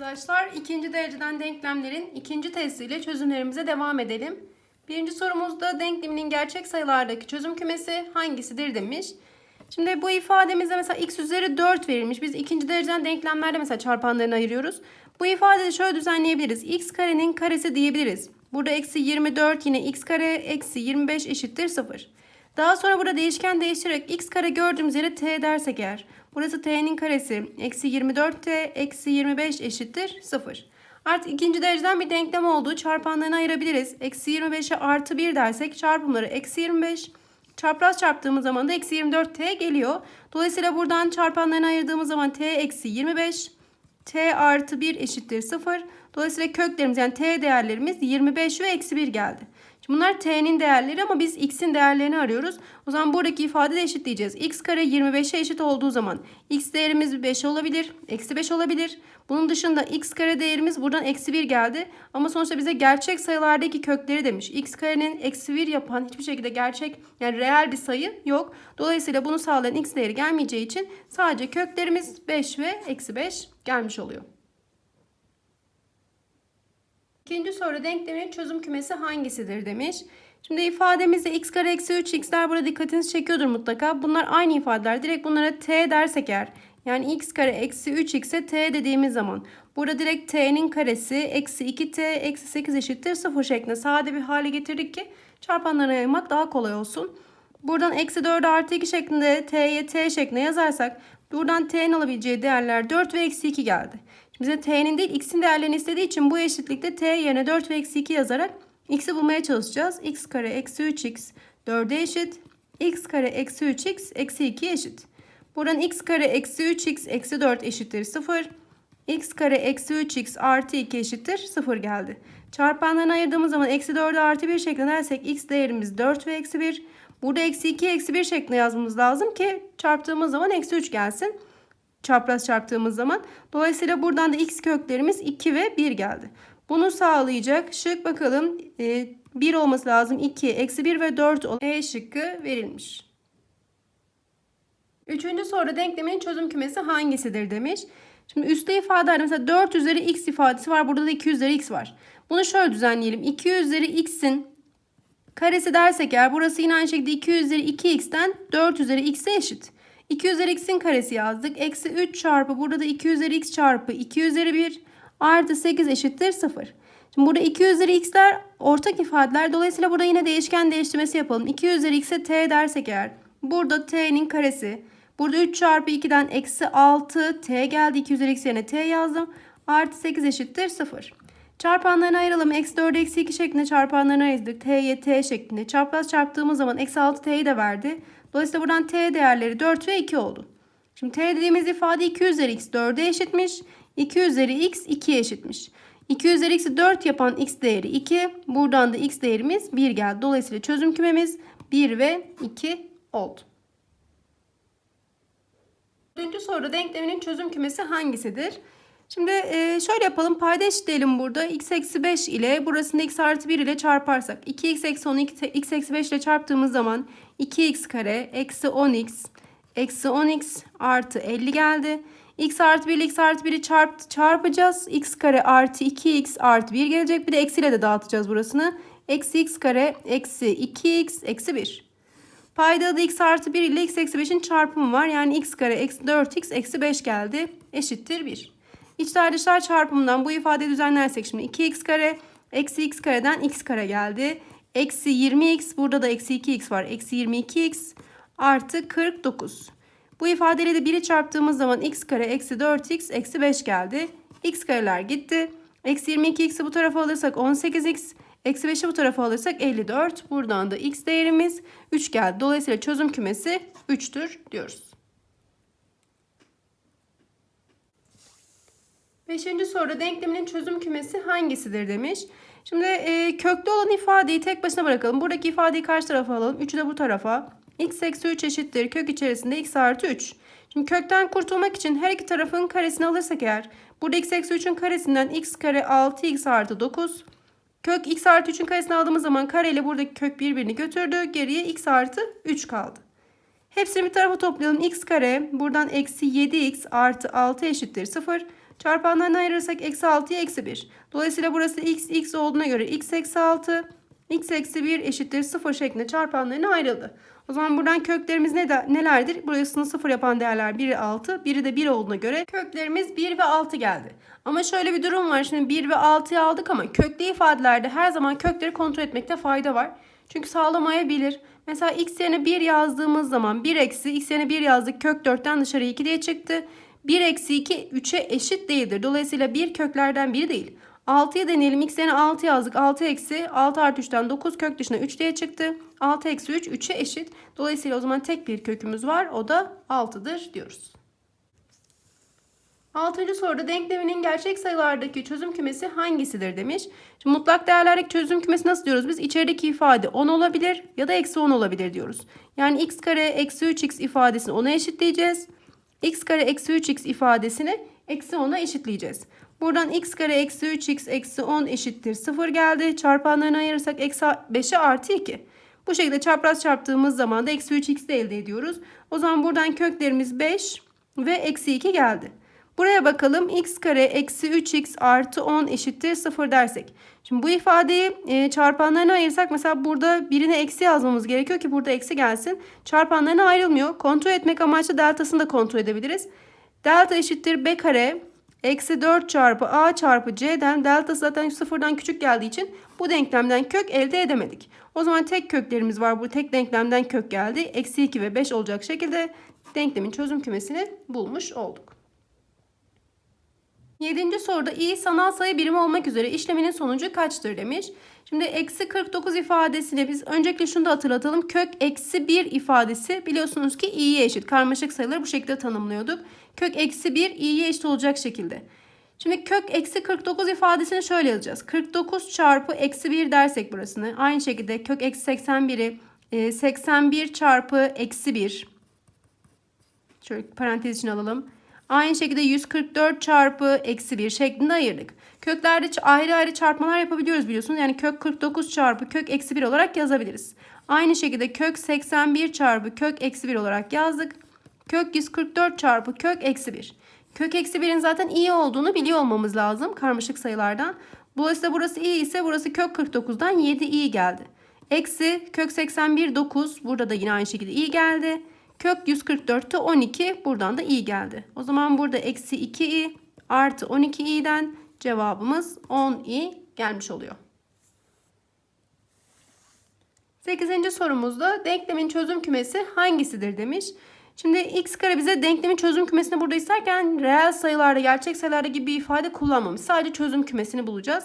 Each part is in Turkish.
arkadaşlar. İkinci dereceden denklemlerin ikinci testiyle çözümlerimize devam edelim. Birinci sorumuzda denkleminin gerçek sayılardaki çözüm kümesi hangisidir demiş. Şimdi bu ifademizde mesela x üzeri 4 verilmiş. Biz ikinci dereceden denklemlerde mesela çarpanlarını ayırıyoruz. Bu ifadeyi şöyle düzenleyebiliriz. x karenin karesi diyebiliriz. Burada eksi 24 yine x kare eksi 25 eşittir 0. Daha sonra burada değişken değiştirerek x kare gördüğümüz yere t dersek eğer. Burası t'nin karesi eksi 24t eksi 25 eşittir 0. Artık ikinci dereceden bir denklem olduğu çarpanlarını ayırabiliriz. Eksi 25'e artı 1 dersek çarpımları eksi 25. Çapraz çarptığımız zaman da eksi 24t geliyor. Dolayısıyla buradan çarpanlarını ayırdığımız zaman t eksi 25 t artı 1 eşittir 0. Dolayısıyla köklerimiz yani t değerlerimiz 25 ve eksi 1 geldi. Şimdi bunlar t'nin değerleri ama biz x'in değerlerini arıyoruz. O zaman buradaki ifade de eşitleyeceğiz. x kare 25'e eşit olduğu zaman x değerimiz 5 olabilir, eksi 5 olabilir. Bunun dışında x kare değerimiz buradan eksi 1 geldi. Ama sonuçta bize gerçek sayılardaki kökleri demiş. x karenin eksi 1 yapan hiçbir şekilde gerçek yani reel bir sayı yok. Dolayısıyla bunu sağlayan x değeri gelmeyeceği için sadece köklerimiz 5 ve eksi 5 gelmiş oluyor. İkinci soru denklemin çözüm kümesi hangisidir demiş. Şimdi ifademizde x kare eksi 3x'ler burada dikkatinizi çekiyordur mutlaka. Bunlar aynı ifadeler. Direkt bunlara t dersek eğer yani x kare eksi 3x'e t dediğimiz zaman burada direkt t'nin karesi eksi 2t eksi 8 eşittir 0 şeklinde sade bir hale getirdik ki çarpanlarına yaymak daha kolay olsun. Buradan eksi 4 artı 2 şeklinde t'ye t şeklinde yazarsak buradan t'nin alabileceği değerler 4 ve eksi 2 geldi. Bize t'nin değil x'in değerlerini istediği için bu eşitlikte t yerine 4 ve eksi 2 yazarak x'i bulmaya çalışacağız. x kare eksi 3x 4'e eşit. x kare eksi 3x eksi 2 eşit. Buradan x kare eksi 3x eksi 4 eşittir 0. x kare eksi 3x artı 2 eşittir 0 geldi. Çarpanlarını ayırdığımız zaman eksi 4'e artı 1 şeklinde dersek x değerimiz 4 ve eksi 1. Burada eksi 2 eksi 1 şeklinde yazmamız lazım ki çarptığımız zaman eksi 3 gelsin. Çapraz çarptığımız zaman. Dolayısıyla buradan da x köklerimiz 2 ve 1 geldi. Bunu sağlayacak şık bakalım e, 1 olması lazım. 2, eksi 1 ve 4 olan E şıkkı verilmiş. Üçüncü soru denklemin çözüm kümesi hangisidir demiş. Şimdi üstte ifadelerde mesela 4 üzeri x ifadesi var. Burada da 2 üzeri x var. Bunu şöyle düzenleyelim. 2 üzeri x'in karesi dersek eğer burası yine aynı şekilde 2 üzeri 2x'ten 4 üzeri x'e eşit. 2 üzeri x'in karesi yazdık. Eksi 3 çarpı burada da 2 üzeri x çarpı 2 üzeri 1 artı 8 eşittir 0. Şimdi burada 2 üzeri x'ler ortak ifadeler. Dolayısıyla burada yine değişken değiştirmesi yapalım. 2 üzeri x'e t dersek eğer burada t'nin karesi. Burada 3 çarpı 2'den eksi 6 t geldi. 2 üzeri x yerine t yazdım. Artı 8 eşittir 0. Çarpanlarını ayıralım. Eksi 4 eksi 2 şeklinde çarpanlarını ayırdık. t'ye t şeklinde. Çapraz çarptığımız zaman eksi 6 t'yi de verdi. Dolayısıyla buradan t değerleri 4 ve 2 oldu. Şimdi t dediğimiz ifade 2 üzeri x 4'e eşitmiş. 2 üzeri x 2'ye eşitmiş. 2 üzeri x'i 4 yapan x değeri 2. Buradan da x değerimiz 1 geldi. Dolayısıyla çözüm kümemiz 1 ve 2 oldu. Dördüncü soru denkleminin çözüm kümesi hangisidir? Şimdi e, şöyle yapalım. Payda eşitleyelim burada. x eksi 5 ile burasında x artı 1 ile çarparsak. 2x eksi 10 x eksi 5 ile çarptığımız zaman 2x kare eksi 10x eksi 10x artı 50 geldi. x artı 1 ile x artı 1'i çarp, çarpacağız. x kare artı 2x artı 1 gelecek. Bir de eksiyle de dağıtacağız burasını. Eksi x kare eksi 2x eksi 1. Payda da x artı 1 ile x eksi 5'in çarpımı var. Yani x kare eksi 4x eksi 5 geldi. Eşittir 1. İçler dışlar çarpımından bu ifadeyi düzenlersek şimdi 2x kare eksi x kareden x kare geldi. Eksi 20x burada da eksi 2x var. Eksi 22x artı 49. Bu ifadeyle de 1'i çarptığımız zaman x kare eksi 4x eksi 5 geldi. x kareler gitti. Eksi 22x'i bu tarafa alırsak 18x. Eksi 5'i bu tarafa alırsak 54. Buradan da x değerimiz 3 geldi. Dolayısıyla çözüm kümesi 3'tür diyoruz. Beşinci soru denkleminin çözüm kümesi hangisidir demiş. Şimdi e, köklü olan ifadeyi tek başına bırakalım. Buradaki ifadeyi karşı tarafa alalım. 3'ü de bu tarafa. x eksi 3 eşittir. Kök içerisinde x artı 3. Şimdi kökten kurtulmak için her iki tarafın karesini alırsak eğer. Burada x eksi 3'ün karesinden x kare 6x artı 9. Kök x artı 3'ün karesini aldığımız zaman kareyle buradaki kök birbirini götürdü. Geriye x artı 3 kaldı. Hepsini bir tarafa toplayalım. x kare buradan eksi 7x artı 6 eşittir 0. Çarpanlarını ayırırsak eksi 6'ya eksi 1. Dolayısıyla burası x x olduğuna göre x eksi 6 x eksi 1 eşittir 0 şeklinde çarpanlarına ayrıldı. O zaman buradan köklerimiz ne de, nelerdir? Burasını 0 yapan değerler 1'i 6, biri de 1 olduğuna göre köklerimiz 1 ve 6 geldi. Ama şöyle bir durum var. Şimdi 1 ve 6'yı aldık ama köklü ifadelerde her zaman kökleri kontrol etmekte fayda var. Çünkü sağlamayabilir. Mesela x yerine 1 yazdığımız zaman 1 eksi x yerine 1 yazdık kök 4'ten dışarı 2 diye çıktı. 1 eksi 2 3'e eşit değildir. Dolayısıyla 1 köklerden biri değil. 6'yı deneyelim. X yerine 6 yazdık. 6 eksi 6 artı 3'ten 9 kök dışına 3 diye çıktı. 6 eksi 3 3'e eşit. Dolayısıyla o zaman tek bir kökümüz var. O da 6'dır diyoruz. Altıncı soruda denkleminin gerçek sayılardaki çözüm kümesi hangisidir demiş. Şimdi mutlak değerlerdeki çözüm kümesi nasıl diyoruz biz? İçerideki ifade 10 olabilir ya da eksi 10 olabilir diyoruz. Yani x kare eksi 3x ifadesini 10'a eşitleyeceğiz. X kare eksi 3x ifadesini eksi 10'a eşitleyeceğiz. Buradan x kare eksi 3x eksi 10 eşittir 0 geldi. Çarpanlarını ayırırsak eksi 5'e artı 2. Bu şekilde çapraz çarptığımız zaman da eksi 3x de elde ediyoruz. O zaman buradan köklerimiz 5 ve eksi 2 geldi. Buraya bakalım x kare eksi 3x artı 10 eşittir 0 dersek. Şimdi bu ifadeyi e, çarpanlarına ayırsak mesela burada birine eksi yazmamız gerekiyor ki burada eksi gelsin. Çarpanlarına ayrılmıyor. Kontrol etmek amaçlı deltasını da kontrol edebiliriz. Delta eşittir b kare eksi 4 çarpı a çarpı c'den delta zaten sıfırdan küçük geldiği için bu denklemden kök elde edemedik. O zaman tek köklerimiz var. Bu tek denklemden kök geldi. Eksi 2 ve 5 olacak şekilde denklemin çözüm kümesini bulmuş olduk. Yedinci soruda i sanal sayı birimi olmak üzere işleminin sonucu kaçtır demiş. Şimdi eksi 49 ifadesine biz öncelikle şunu da hatırlatalım. Kök eksi 1 ifadesi biliyorsunuz ki i'ye eşit. Karmaşık sayıları bu şekilde tanımlıyorduk. Kök eksi 1 i'ye eşit olacak şekilde. Şimdi kök eksi 49 ifadesini şöyle yazacağız. 49 çarpı eksi 1 dersek burasını. Aynı şekilde kök eksi 81'i 81 çarpı eksi 1. Şöyle parantez için alalım. Aynı şekilde 144 çarpı eksi 1 şeklinde ayırdık. Köklerde ayrı ayrı çarpmalar yapabiliyoruz biliyorsunuz. Yani kök 49 çarpı kök eksi 1 olarak yazabiliriz. Aynı şekilde kök 81 çarpı kök eksi 1 olarak yazdık. Kök 144 çarpı kök eksi 1. Kök eksi 1'in zaten iyi olduğunu biliyor olmamız lazım karmaşık sayılardan. Dolayısıyla burası iyi ise burası kök 49'dan 7 iyi geldi. Eksi kök 81 9 burada da yine aynı şekilde iyi geldi. Kök 144'te 12 buradan da i geldi. O zaman burada eksi 2i artı 12i'den cevabımız 10i gelmiş oluyor. 8. sorumuzda denklemin çözüm kümesi hangisidir demiş. Şimdi x kare bize denklemin çözüm kümesini burada isterken reel sayılarda, gerçek sayılarda gibi bir ifade kullanmamış. Sadece çözüm kümesini bulacağız.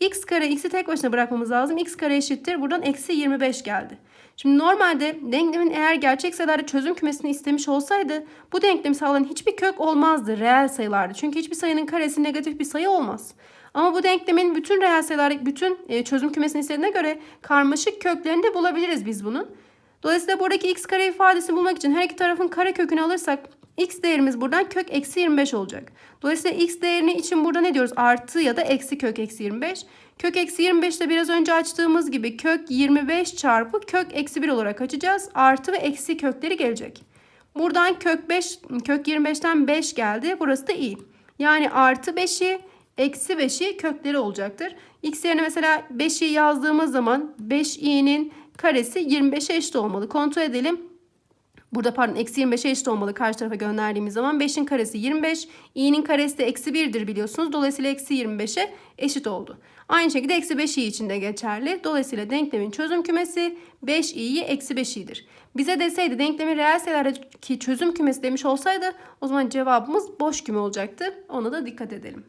x kare x'i tek başına bırakmamız lazım. x kare eşittir. Buradan eksi 25 geldi. Şimdi normalde denklemin eğer gerçek sayılarda çözüm kümesini istemiş olsaydı bu denklemi sağlayan hiçbir kök olmazdı reel sayılarda. Çünkü hiçbir sayının karesi negatif bir sayı olmaz. Ama bu denklemin bütün reel sayılar, bütün e, çözüm kümesini istediğine göre karmaşık köklerini de bulabiliriz biz bunun. Dolayısıyla buradaki x kare ifadesini bulmak için her iki tarafın kare kökünü alırsak x değerimiz buradan kök eksi 25 olacak. Dolayısıyla x değerini için burada ne diyoruz? Artı ya da eksi kök eksi 25. Kök eksi 25 de biraz önce açtığımız gibi kök 25 çarpı kök eksi 1 olarak açacağız. Artı ve eksi kökleri gelecek. Buradan kök 5, kök 25'ten 5 geldi. Burası da i. Yani artı 5'i eksi 5'i kökleri olacaktır. X yerine mesela 5'i yazdığımız zaman 5i'nin karesi 25'e eşit olmalı. Kontrol edelim. Burada pardon eksi 25'e eşit olmalı karşı tarafa gönderdiğimiz zaman 5'in karesi 25. i'nin karesi de eksi 1'dir biliyorsunuz. Dolayısıyla eksi 25'e eşit oldu. Aynı şekilde eksi 5i için de geçerli. Dolayısıyla denklemin çözüm kümesi 5i'yi eksi 5i'dir. Bize deseydi denklemin reel sayılardaki çözüm kümesi demiş olsaydı o zaman cevabımız boş küme olacaktı. Ona da dikkat edelim.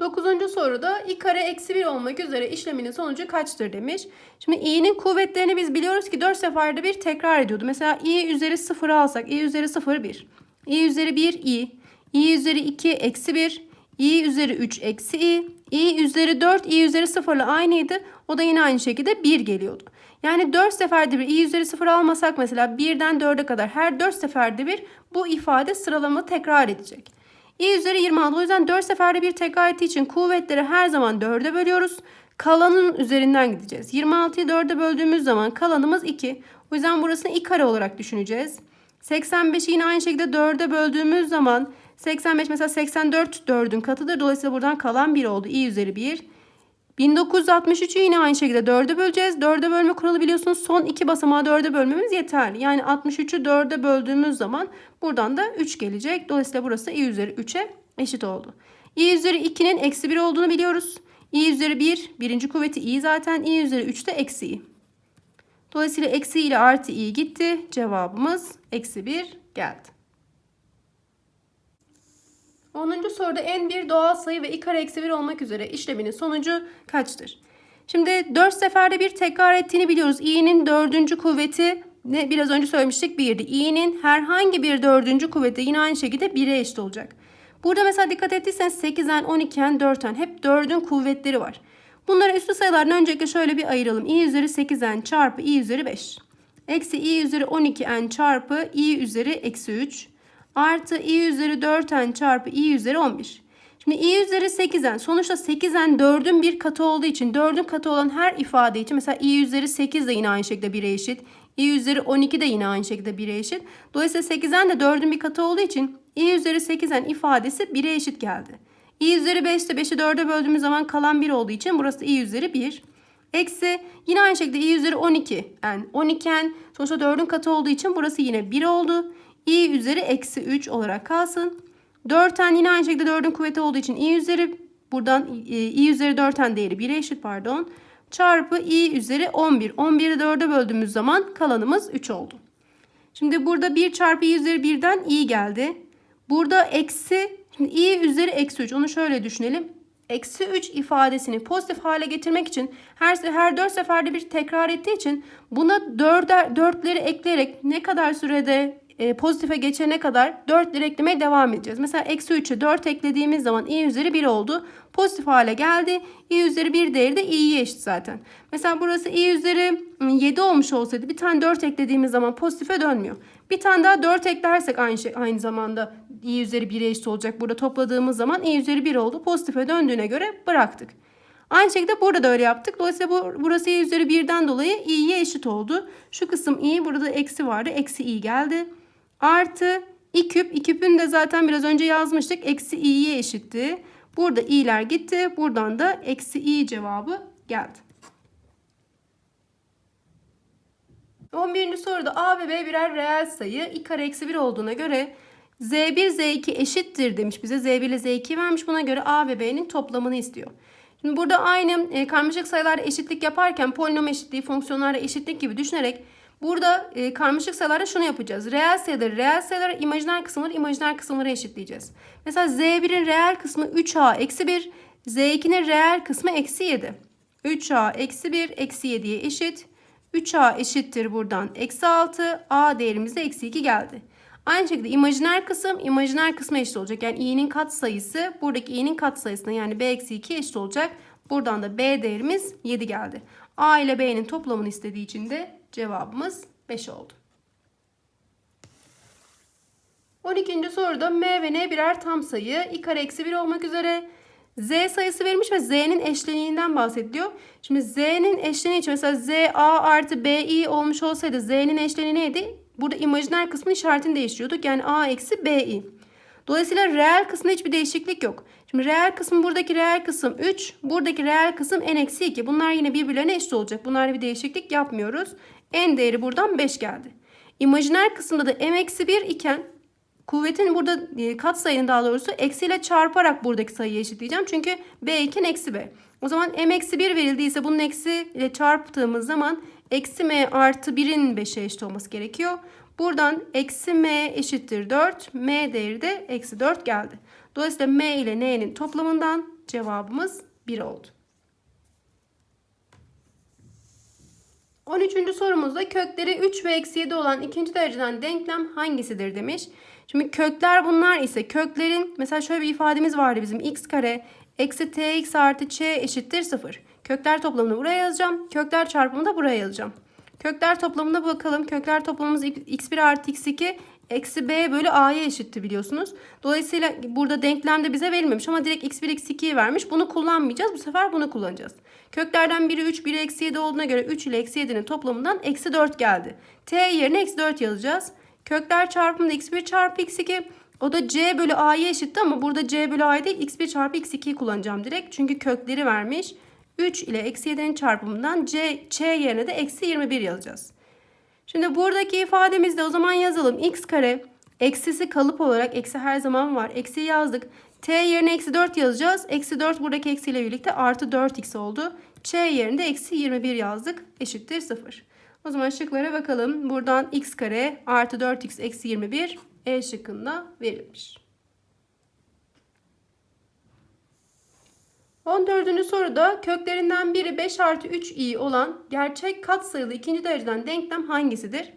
Dokuzuncu soruda i kare eksi 1 olmak üzere işleminin sonucu kaçtır demiş. Şimdi i'nin kuvvetlerini biz biliyoruz ki 4 seferde bir tekrar ediyordu. Mesela i üzeri 0 alsak i üzeri 0 1. i üzeri 1 i. i üzeri 2 eksi 1. i üzeri 3 eksi i. i üzeri 4 i üzeri 0 ile aynıydı. O da yine aynı şekilde 1 geliyordu. Yani 4 seferde bir i üzeri 0 almasak mesela 1'den 4'e kadar her 4 seferde bir bu ifade sıralama tekrar edecek. İ üzeri 26 o yüzden 4 seferde bir tekrar ettiği için kuvvetleri her zaman 4'e bölüyoruz. Kalanın üzerinden gideceğiz. 26'yı 4'e böldüğümüz zaman kalanımız 2. O yüzden burasını i kare olarak düşüneceğiz. 85'i yine aynı şekilde 4'e böldüğümüz zaman 85 mesela 84 4'ün katıdır. Dolayısıyla buradan kalan 1 oldu. i üzeri 1. 1963'ü yine aynı şekilde 4'e böleceğiz. 4'e bölme kuralı biliyorsunuz. Son iki basamağı 4'e bölmemiz yeterli. Yani 63'ü 4'e böldüğümüz zaman buradan da 3 gelecek. Dolayısıyla burası i üzeri 3'e eşit oldu. i üzeri 2'nin eksi 1 olduğunu biliyoruz. i üzeri 1 birinci kuvveti i zaten. i üzeri 3 de eksi i. Dolayısıyla eksi ile artı i gitti. Cevabımız eksi 1 geldi. 10. soruda en bir doğal sayı ve i kare eksi 1 olmak üzere işleminin sonucu kaçtır? Şimdi 4 seferde bir tekrar ettiğini biliyoruz. i'nin dördüncü kuvveti ne biraz önce söylemiştik 1'di. i'nin herhangi bir dördüncü kuvveti yine aynı şekilde 1'e eşit olacak. Burada mesela dikkat ettiyseniz 8'en 12'en 4'en hep 4'ün kuvvetleri var. Bunları üslü sayılardan öncelikle şöyle bir ayıralım. i üzeri 8'en çarpı i üzeri 5. Eksi i üzeri 12'en çarpı i üzeri eksi 3 artı i üzeri 4n çarpı i üzeri 11. Şimdi i üzeri 8n sonuçta 8n 4'ün bir katı olduğu için 4'ün katı olan her ifade için mesela i üzeri 8 de yine aynı şekilde 1'e eşit. i üzeri 12 de yine aynı şekilde 1'e eşit. Dolayısıyla 8n de 4'ün bir katı olduğu için i üzeri 8n ifadesi 1'e eşit geldi. i üzeri 5 de 5'i 4'e böldüğümüz zaman kalan 1 olduğu için burası i üzeri 1. Eksi yine aynı şekilde i üzeri 12. Yani 12n sonuçta 4'ün katı olduğu için burası yine 1 oldu i üzeri eksi 3 olarak kalsın. 4'ten yine aynı şekilde 4'ün kuvveti olduğu için i üzeri buradan e, i üzeri 4'ten değeri 1'e eşit pardon. Çarpı i üzeri 11. 11'i 4'e böldüğümüz zaman kalanımız 3 oldu. Şimdi burada 1 çarpı i üzeri 1'den i geldi. Burada eksi şimdi i üzeri eksi 3 onu şöyle düşünelim. Eksi 3 ifadesini pozitif hale getirmek için her, her 4 seferde bir tekrar ettiği için buna 4'er, 4'leri ekleyerek ne kadar sürede e, pozitife geçene kadar 4 eklemeye devam edeceğiz. Mesela eksi 3'e 4 eklediğimiz zaman i üzeri 1 oldu. Pozitif hale geldi. i üzeri 1 değeri de i'ye eşit zaten. Mesela burası i üzeri 7 olmuş olsaydı bir tane 4 eklediğimiz zaman pozitife dönmüyor. Bir tane daha 4 eklersek aynı şey aynı zamanda i üzeri 1'e eşit olacak. Burada topladığımız zaman i üzeri 1 oldu. Pozitife döndüğüne göre bıraktık. Aynı şekilde burada da öyle yaptık. Dolayısıyla bu, burası i üzeri 1'den dolayı i'ye eşit oldu. Şu kısım i burada eksi vardı. Eksi i geldi. Artı i küp. i küpün de zaten biraz önce yazmıştık. Eksi i'ye eşitti. Burada i'ler gitti. Buradan da eksi i cevabı geldi. 11. soruda a ve b birer reel sayı. i kare eksi 1 olduğuna göre z1 z2 eşittir demiş bize. z1 ile z2 vermiş. Buna göre a ve b'nin toplamını istiyor. Şimdi burada aynı e, karmaşık sayılarda eşitlik yaparken polinom eşitliği, fonksiyonlarda eşitlik gibi düşünerek Burada e, karmaşık sayılarda şunu yapacağız. Reel sayıları reel sayılara, imajiner kısımları imajiner kısımlara eşitleyeceğiz. Mesela Z1'in reel kısmı 3A eksi 1, Z2'nin reel kısmı eksi 7. 3A eksi 1 eksi 7'ye eşit. 3A eşittir buradan eksi 6. A değerimiz de eksi 2 geldi. Aynı şekilde imajiner kısım imajiner kısmı eşit olacak. Yani i'nin kat sayısı buradaki i'nin kat sayısına yani b eksi 2 eşit olacak. Buradan da b değerimiz 7 geldi. A ile b'nin toplamını istediği için de Cevabımız 5 oldu. 12. soruda m ve n birer tam sayı. i kare eksi 1 olmak üzere z sayısı verilmiş ve z'nin eşleniğinden bahsediliyor. Şimdi z'nin eşleniği için mesela z a artı b i olmuş olsaydı z'nin eşleniği neydi? Burada imajiner kısmın işaretini değiştiriyorduk. Yani a eksi b i. Dolayısıyla reel kısmında hiçbir değişiklik yok. Şimdi reel kısım buradaki reel kısım 3. Buradaki reel kısım n eksi 2. Bunlar yine birbirlerine eşit olacak. Bunlarda bir değişiklik yapmıyoruz. N değeri buradan 5 geldi. İmajiner kısımda da m eksi 1 iken kuvvetin burada e, kat sayının daha doğrusu eksiyle çarparak buradaki sayıyı eşitleyeceğim. Çünkü b iken eksi b. O zaman m eksi 1 verildiyse bunun eksi ile çarptığımız zaman eksi m artı 1'in 5'e eşit olması gerekiyor. Buradan eksi m eşittir 4. m değeri de eksi 4 geldi. Dolayısıyla m ile n'nin toplamından cevabımız 1 oldu. 13. sorumuzda kökleri 3 ve eksi 7 olan ikinci dereceden denklem hangisidir demiş. Şimdi kökler bunlar ise köklerin mesela şöyle bir ifademiz vardı bizim x kare eksi tx artı ç eşittir 0. Kökler toplamını buraya yazacağım. Kökler çarpımını da buraya yazacağım. Kökler toplamına bakalım. Kökler toplamımız x1 artı x2 eksi b bölü a'ya eşitti biliyorsunuz. Dolayısıyla burada denklemde bize verilmemiş ama direkt x1 x2'yi vermiş. Bunu kullanmayacağız. Bu sefer bunu kullanacağız. Köklerden biri 3, biri eksi 7 olduğuna göre 3 ile eksi 7'nin toplamından eksi 4 geldi. t yerine eksi 4 yazacağız. Kökler çarpımında x1 çarpı x2 o da c bölü a'ya eşitti ama burada c bölü a değil x1 çarpı x2'yi kullanacağım direkt. Çünkü kökleri vermiş. 3 ile eksi 7'nin çarpımından c, ç yerine de eksi 21 yazacağız. Şimdi buradaki ifademizde o zaman yazalım. x kare eksisi kalıp olarak eksi her zaman var. Eksi yazdık. t yerine eksi 4 yazacağız. Eksi 4 buradaki eksiyle birlikte artı 4x oldu. ç yerinde eksi 21 yazdık. Eşittir 0. O zaman şıklara bakalım. Buradan x kare artı 4x eksi 21 E şıkkında verilmiş. 14. soruda köklerinden biri 5 artı 3 i olan gerçek katsayılı ikinci dereceden denklem hangisidir?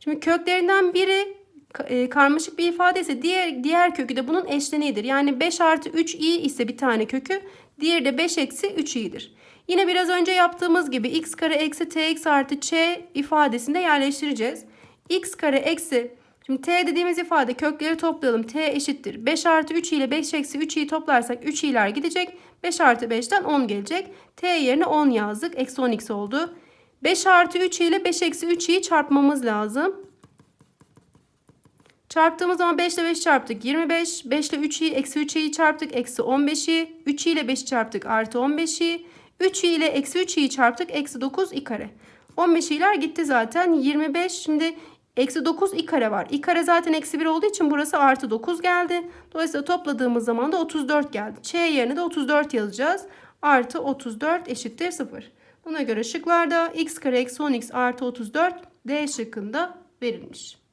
Şimdi köklerinden biri e, karmaşık bir ifade ise diğer, diğer kökü de bunun eşleniğidir. Yani 5 artı 3 i ise bir tane kökü diğeri de 5 eksi 3 i'dir. Yine biraz önce yaptığımız gibi x kare eksi tx artı ç ifadesinde yerleştireceğiz. x kare eksi Şimdi t dediğimiz ifade kökleri toplayalım. t eşittir. 5 artı 3 ile 5 eksi 3i'yi toplarsak 3 i'ler gidecek. 5 artı 5'ten 10 gelecek. t yerine 10 yazdık. Eksi 10x oldu. 5 artı 3 ile 5 eksi 3i'yi çarpmamız lazım. Çarptığımız zaman 5 ile 5 çarptık 25. 5 ile 3'i eksi 3'i çarptık eksi 15'i. 3 ile 5'i çarptık artı 15'i. 3 ile eksi 3'i çarptık eksi 9 i kare. 15 i'ler gitti zaten. 25 şimdi eksi 9 i kare var. i kare zaten eksi 1 olduğu için burası artı 9 geldi. Dolayısıyla topladığımız zaman da 34 geldi. Ç yerine de 34 yazacağız. Artı 34 eşittir 0. Buna göre şıklarda x kare eksi 10x artı 34 D şıkkında verilmiş.